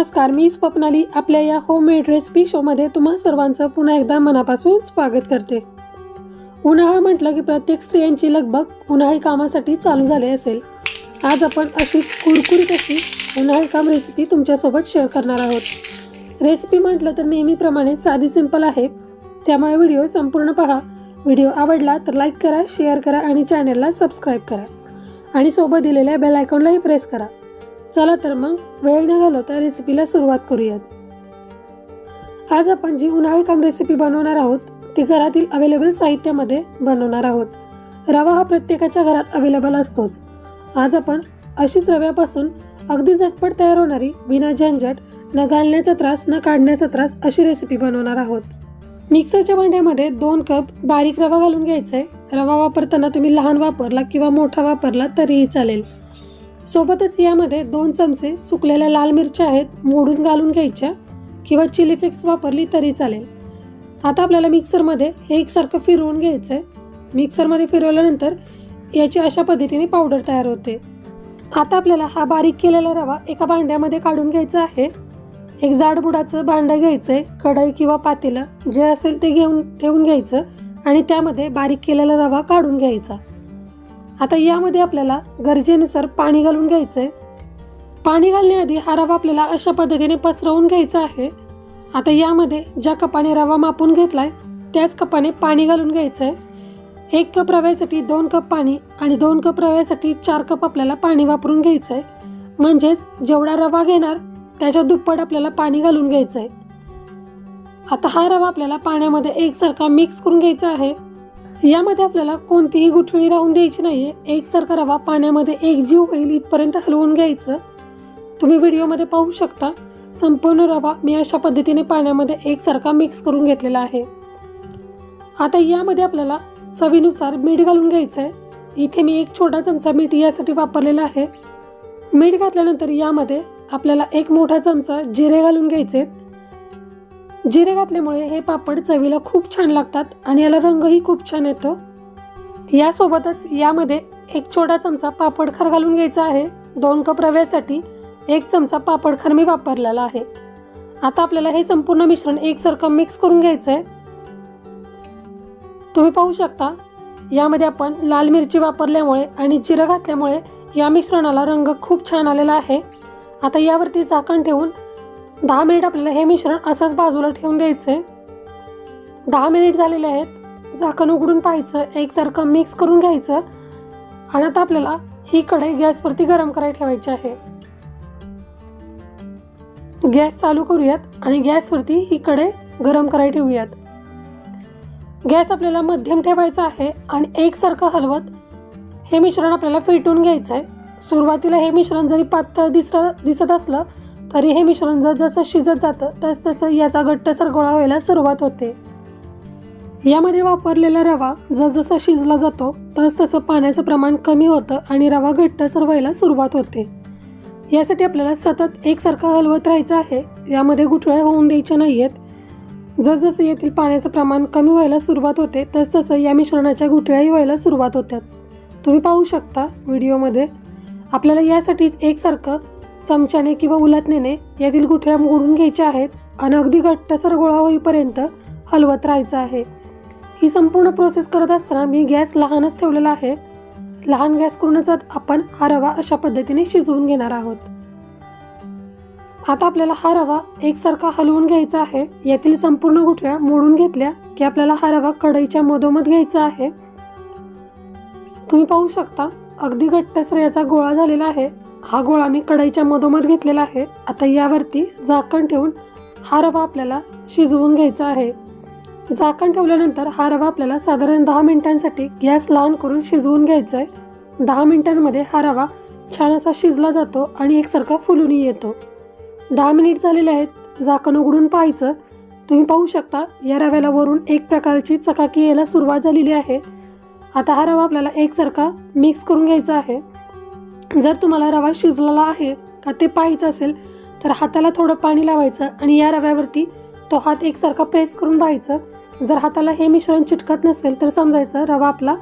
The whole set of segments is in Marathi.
नमस्कार मी स्वप्नाली आपल्या या होममेड रेसिपी शोमध्ये तुम्हा सर्वांचं पुन्हा एकदा मनापासून स्वागत करते. उन्हाळा म्हटलं की प्रत्येक स्त्रियांची लगबग उन्हाळी कामासाठी चालू झाले असेल. आज आपण अशीच कुरकुरीत अशी उन्हाळी काम रेसिपी तुमच्यासोबत शेअर करणार आहोत. रेसिपी म्हटलं तर नेहमीप्रमाणे साधी सिंपल आहे. त्यामुळे व्हिडिओ संपूर्ण पहा. व्हिडिओ आवडला तर लाईक करा शेअर करा आणि चॅनलला सबस्क्राईब करा. आणि सोबत दिलेल्या बेल आयकॉनलाही प्रेस करा. चला तर मग वेळ न घालवता रेसिपीला सुरुवात करूयात. आज आपण जी उन्हाळी काम रेसिपी बनवणार आहोत ती घरातील अवेलेबल साहित्यामध्ये बनवणार आहोत. रवा हा प्रत्येकाच्या घरात अवेलेबल असतोच. आज आपण अशीच रव्यापासून अगदी झटपट तयार होणारी बिना झंझट न घालण्याचा त्रास न काढण्याचा त्रास अशी रेसिपी बनवणार आहोत. मिक्सरच्या भांड्यामध्ये दोन कप बारीक रवा घालून घ्यायचा आहे रवा वापरताना तुम्ही लहान वापरला किंवा मोठा वापरला तरीही चालेल. सोबतच यामध्ये दोन चमचे सुकलेल्या लाल मिरच्या आहेत मोडून घालून घ्यायच्या किंवा चिली फ्लेक्स वापरली तरी चालेल. आता आपल्याला मिक्सरमध्ये हे एकसारखं फिरवून घ्यायचं आहे मिक्सरमध्ये फिरवल्यानंतर याची अशा पद्धतीने पावडर तयार होते. आता आपल्याला हा बारीक केलेला रवा एका भांड्यामध्ये काढून घ्यायचा आहे. एक जाडबुडाचं भांडं घ्यायचं आहे कढई किंवा पातेलं जे असेल ते घेऊन ठेवून घ्यायचं आणि त्यामध्ये बारीक केलेला रवा काढून घ्यायचा. आता यामध्ये आपल्याला गरजेनुसार पाणी घालून घ्यायचं आहे पाणी घालण्याआधी हा रवा आपल्याला अशा पद्धतीने पसरवून घ्यायचा आहे. आता यामध्ये ज्या कपाने रवा मापून घेतला आहे त्याच कपाने पाणी घालून घ्यायचं आहे एक कप रव्यासाठी दोन कप पाणी आणि दोन कप रव्यासाठी चार कप आपल्याला पाणी वापरून घ्यायचं आहे म्हणजेच जेवढा रवा घेणार त्याच्या दुप्पट आपल्याला पाणी घालून घ्यायचं आहे आता हा रवा आपल्याला पाण्यामध्ये एकसारखा मिक्स करून घ्यायचा आहे. यामध्ये आपल्याला कोणतीही गुठळी राहून द्यायची नाहीये. एकसारखा रवा पाण्यामध्ये एक जीव होईल इथपर्यंत हलवून घ्यायचं. तुम्ही व्हिडिओमध्ये पाहू शकता संपूर्ण रवा मी अशा पद्धतीने पाण्यामध्ये एकसारखा मिक्स करून घेतलेला आहे. आता यामध्ये आपल्याला चवीनुसार मीठ घालून घ्यायचं आहे इथे मी एक छोटा चमचा मीठ यासाठी वापरलेला आहे. मीठ घातल्यानंतर यामध्ये आपल्याला एक मोठा चमचा जिरे घालून घ्यायचे जिरे घातल्यामुळे हे पापड चवीला खूप छान लागतात आणि याला रंगही खूप छान येतो. यासोबतच यामध्ये एक छोटा चमचा पापड खार घालून घ्यायचा आहे. दोन कप रव्यासाठी एक चमचा पापड खार मी वापरलेला आहे. आता आपल्याला हे संपूर्ण मिश्रण एकसारखं मिक्स करून घ्यायचं आहे तुम्ही पाहू शकता यामध्ये आपण लाल मिरची वापरल्यामुळे आणि जिरं घातल्यामुळे या मिश्रणाला रंग खूप छान आलेला आहे. आता यावरती झाकण ठेवून दहा मिनिट आपल्याला हे मिश्रण असंच बाजूला ठेवून द्यायचं आहे दहा मिनिट झालेले आहेत. झाकण उघडून पाहायचं एकसारखं मिक्स करून घ्यायचं. आणि आता आपल्याला ही कढई गॅसवरती गरम करायला ठेवायची आहे. गॅस चालू करूयात आणि गॅसवरती ही कढई गरम करायला ठेवूयात. गॅस आपल्याला मध्यम ठेवायचा आहे आणि एकसारखं हलवत हे मिश्रण आपल्याला फेटून घ्यायचं आहे सुरुवातीला हे मिश्रण जरी पातळ दिसलं दिसत असलं तरी हे मिश्रण जसजसं शिजत जातं तसतसं याचा घट्टसर गोळा व्हायला सुरुवात होते. यामध्ये वापरलेला रवा जसजसा शिजला जातो तसतसं पाण्याचं प्रमाण कमी होतं आणि रवा घट्टसर व्हायला सुरुवात होते. यासाठी आपल्याला सतत एकसारखं हलवत राहायचं आहे यामध्ये गुठळ्या होऊन द्यायच्या नाही आहेत जसजसं येथील पाण्याचं प्रमाण कमी व्हायला सुरुवात होते तसतसं या मिश्रणाच्या गुठळ्याही व्हायला सुरुवात होतात. तुम्ही पाहू शकता व्हिडिओमध्ये. आपल्याला यासाठीच एकसारखं चमच्याने किंवा उलटण्याने यातील गुठळ्या मोडून घ्यायच्या आहेत आणि अगदी घट्टसर गोळा होईपर्यंत हलवत राहायचं आहे. ही संपूर्ण प्रोसेस करत असताना मी गॅस लहानच ठेवलेला आहे. लहान गॅस करूनच आपण हा रवा अशा पद्धतीने शिजवून घेणार आहोत. आता आपल्याला हा रवा एकसारखा हलवून घ्यायचा आहे. यातील संपूर्ण गुठळ्या मोडून घेतल्या की आपल्याला हा रवा कढईच्या मधोमध घ्यायचा आहे. तुम्ही पाहू शकता अगदी घट्टसर याचा गोळा झालेला आहे. हा गोळा मी कढईच्या मधोमध घेतलेला आहे. आता यावरती झाकण ठेवून हा रवा आपल्याला शिजवून घ्यायचा आहे. झाकण ठेवल्यानंतर हा रवा आपल्याला साधारण दहा मिनिटांसाठी गॅस लहान करून शिजवून घ्यायचा आहे दहा मिनिटांमध्ये हा रवा छान असा शिजला जातो आणि एकसारखा फुलूनही येतो. दहा मिनिट झालेले आहेत. झाकण उघडून पाहायचं. तुम्ही पाहू शकता या रव्याला वरून एक प्रकारची चकाकी यायला सुरुवात झालेली आहे. आता हा रवा आपल्याला एकसारखा मिक्स करून घ्यायचा आहे. जर तुम्हाला रवा शिजलेला आहे का ते पाहायचं असेल तर हाताला थोडं पाणी लावायचं आणि या रव्यावरती तो हात एकसारखा प्रेस करून पाहायचं. जर हाताला हे मिश्रण चिटकत नसेल तर समजायचं रवा आपला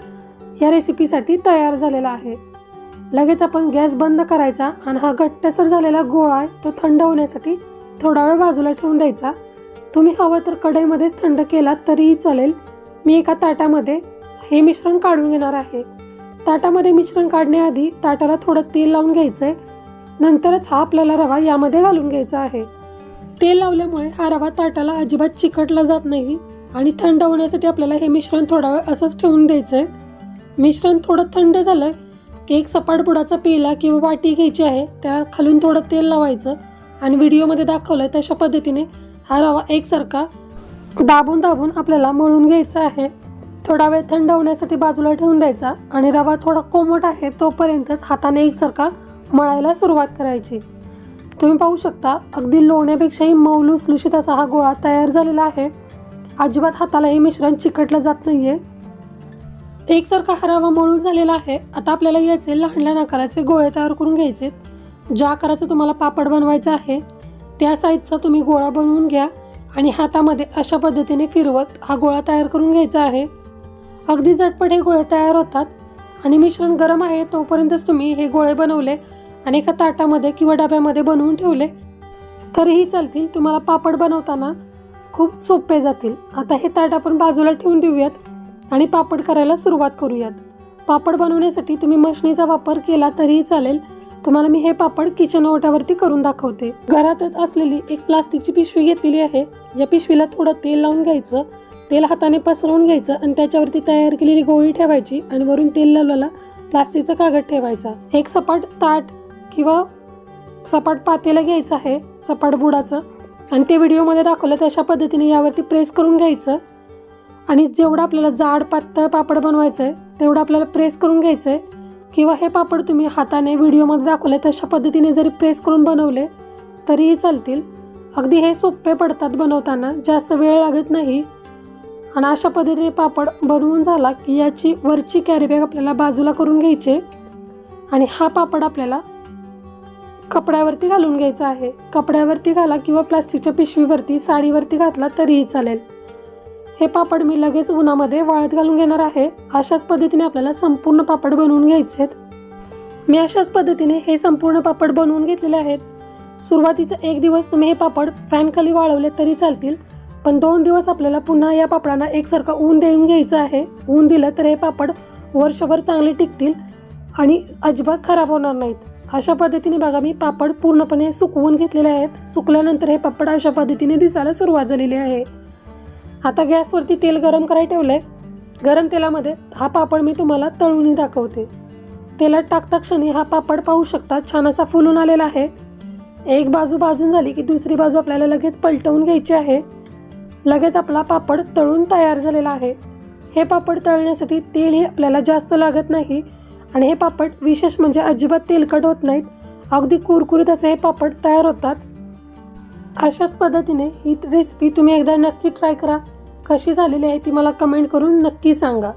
या रेसिपीसाठी तयार झालेला आहे. लगेच आपण गॅस बंद करायचा आणि हा घट्टसर झालेला गोळा आहे तो थंड होण्यासाठी थोडा वेळ बाजूला ठेवून द्यायचा. तुम्ही हवं तर कढईमध्येच थंड केला तरीही चालेल. मी एका ताटामध्ये हे मिश्रण काढून घेणार आहे. ताटामध्ये मिश्रण काढण्याआधी ताटाला थोडं तेल लावून घ्यायचं आहे नंतरच हा आपल्याला रवा यामध्ये घालून घ्यायचा आहे. तेल लावल्यामुळे हा रवा ताटाला अजिबात चिकटला जात नाही आणि थंड होण्यासाठी आपल्याला हे मिश्रण थोडा वेळ असंच ठेवून द्यायचं आहे मिश्रण थोडं थंड झालं की एक सपाट बुडाचा पेला किंवा वाटी घ्यायची आहे त्या खालून थोडं तेल लावायचं आणि व्हिडिओमध्ये दाखवलं आहे तशा पद्धतीने हा रवा एकसारखा दाबून दाबून आपल्याला मळून घ्यायचा आहे. थोडा वेळ थंड होण्यासाठी बाजूला ठेवून द्यायचा आणि रवा थोडा कोमट आहे तोपर्यंतच हाताने एकसारखा मळायला सुरुवात करायची. तुम्ही पाहू शकता अगदी लोण्यापेक्षाही मऊ लुसलुशीत असा हा गोळा तयार झालेला आहे. अजिबात हाताला हे मिश्रण चिकटलं जात नाही आहे एकसारखा हा रवा मळून झालेला आहे. आता आपल्याला याचे लहान लहान आकाराचे गोळे तयार करून घ्यायचे ज्या आकाराचं तुम्हाला पापड बनवायचं आहे त्या साईजचा तुम्ही गोळा बनवून घ्या आणि हातामध्ये अशा पद्धतीने फिरवत हा गोळा तयार करून घ्यायचा आहे. अगदी झटपट हे गोळे तयार होतात आणि मिश्रण गरम आहे तोपर्यंतच तुम्ही हे गोळे बनवले आणि एका ताटामध्ये किंवा डब्यामध्ये बनवून ठेवले. तरीही चालतील तुम्हाला पापड बनवताना खूप सोपे जातील. आता हे ताट आपण बाजूला ठेवून देऊयात आणि पापड करायला सुरुवात करूयात. पापड बनवण्यासाठी तुम्ही मशनीचा वापर केला तरीही चालेल. तुम्हाला मी हे पापड किचन ओट्यावरती करून दाखवते. घरातच असलेली एक प्लास्टिकची पिशवी घेतलेली आहे. या पिशवीला थोडं तेल लावून घ्यायचं तेल हाताने पसरवून घ्यायचं आणि त्याच्यावरती तयार केलेली गोळी ठेवायची आणि वरून तेल लावलेला प्लास्टिकचा कागद ठेवायचा. एक सपाट ताट किंवा सपाट पातेलं घ्यायचं आहे सपाट बुडाचं. आणि ते व्हिडिओमध्ये दाखवलं तशा पद्धतीने यावरती प्रेस करून घ्यायचं. आणि जेवढं आपल्याला जाड पातळ पापड बनवायचं आहे तेवढं आपल्याला प्रेस करून घ्यायचं आहे. किंवा हे पापड तुम्ही हाताने व्हिडिओमध्ये दाखवले तशा पद्धतीने जरी प्रेस करून बनवले तरीही चालतील. अगदी हे सोपे पडतात बनवताना जास्त वेळ लागत नाही. आणि अशा पद्धतीने पापड बनवून झाला की याची वरची कॅरीबॅग आपल्याला बाजूला करून घ्यायचे आणि हा पापड आपल्याला कपड्यावरती घालून घ्यायचा आहे. कपड्यावरती घाला किंवा प्लास्टिकच्या पिशवीवरती साडीवरती घातला तरीही चालेल. हे पापड मी लगेच उन्हामध्ये वाळत घालून घेणार आहे. अशाच पद्धतीने आपल्याला संपूर्ण पापड बनवून घ्यायचे आहेत. मी अशाच पद्धतीने हे संपूर्ण पापड बनवून घेतलेले आहेत. सुरुवातीचा एक दिवस तुम्ही हे पापड फॅनखाली वाळवले तरी चालतील. पण दोन दिवस आपल्याला पुन्हा या पापडांना एकसारखं ऊन देऊन घ्यायचं आहे. ऊन दिलं तर हे पापड वर्षभर चांगले टिकतील आणि अजिबात खराब होणार नाहीत. अशा पद्धतीने बघा मी पापड पूर्णपणे सुकवून घेतलेले आहेत. सुकल्यानंतर हे पापड अशा पद्धतीने दिसायला सुरुवात झालेली आहे. आता गॅसवरती तेल गरम करायला आहे गरम तेलामध्ये हा पापड मी तुम्हाला तळूनही दाखवते. तेलात टाकता क्षणी हा पापड पाहू शकता छान असा फुलून आलेला आहे. एक बाजू भाजून झाली की दुसरी बाजू आपल्याला लगेच पलटवून घ्यायची आहे. लगेच आपला पापड तळून तयार झालेला आहे. हे पापड तळण्यासाठी तेलही आपल्याला जास्त लागत नाही आणि हे पापड विशेष म्हणजे अजिबात तेलकट होत नाहीत. अगदी कुरकुरीत असे हे पापड तयार होतात. अशाच पद्धतीने ही रेसिपी तुम्ही एकदा नक्की ट्राय करा. कशी झालेली आहे ती मला कमेंट करून नक्की सांगा.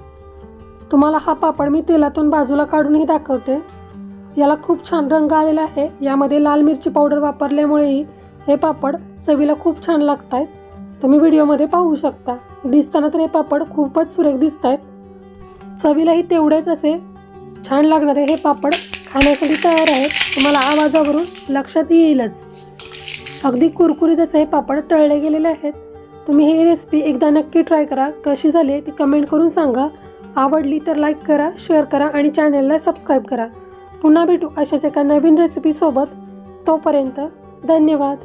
तुम्हाला हा पापड मी तेलातून बाजूला काढूनही दाखवते. याला खूप छान रंग आलेला आहे. यामध्ये लाल मिरची पावडर वापरल्यामुळेही हे पापड चवीला खूप छान लागत आहेत तुम्ही व्हिडिओमध्ये पाहू शकता. दिसताना तर हे पापड खूपच सुरेख दिसत आहेत चवीलाही तेवढेच असे छान लागणारे हे पापड खाण्यासाठी तयार आहेत. तुम्हाला आवाजावरून लक्षात येईलच. अगदी कुरकुरीत असे हे पापड तळले गेलेले आहेत. तुम्ही ही रेसिपी एकदा नक्की ट्राय करा. कशी झाली ती कमेंट करून सांगा. आवडली तर लाईक करा शेअर करा आणि चॅनलला सबस्क्राईब करा. पुन्हा भेटू अशाच एका नवीन रेसिपीसोबत तोपर्यंत धन्यवाद.